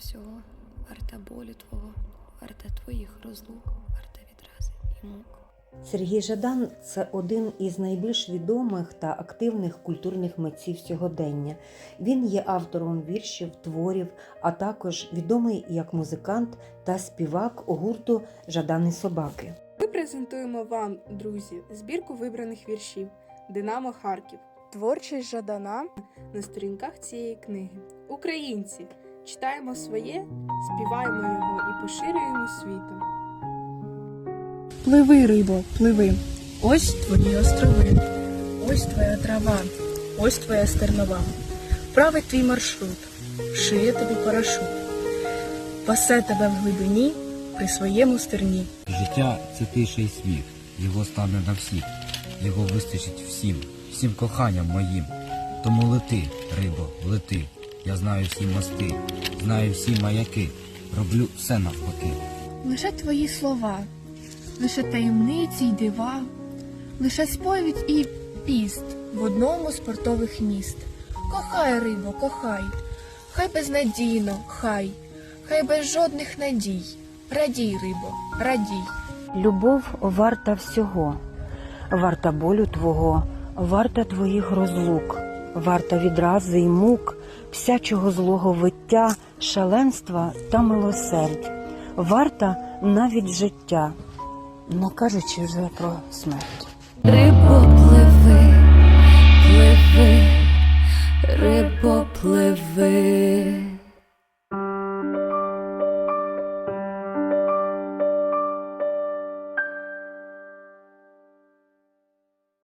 всього, варта болю твого, варта твоїх розлук, варта відрази і мук. Сергій Жадан це один із найбільш відомих та активних культурних митців сьогодення. Він є автором віршів, творів, а також відомий як музикант та співак гурту Жадани Собаки. Ми презентуємо вам, друзі, збірку вибраних віршів Динамо Харків. Творчість Жадана на сторінках цієї книги. Українці читаємо своє, співаємо його і поширюємо світом. Пливи, рибо, пливи. Ось твої острови, ось твоя трава, ось твоя стернова. Править твій маршрут, шиє тобі парашут, пасе тебе в глибині при своєму стерні. Життя це тиший світ, його стане на всіх, його вистачить всім, всім коханням моїм. Тому лети, рибо, лети. Я знаю всі мости, знаю всі маяки, роблю все навпаки. Лише твої слова, лише таємниці й дива, лише сповідь і піст в одному з портових міст. Кохай, рибо, кохай, хай безнадійно, хай, хай без жодних надій. Радій, рибо, радій. Любов варта всього, варта болю твого, варта твоїх розлук, Варта відрази й мук, всячого злого виття, шаленства та милосердь, варта навіть життя, не кажучи вже про смерть. Рибо пливи, пливи, рибо пливи.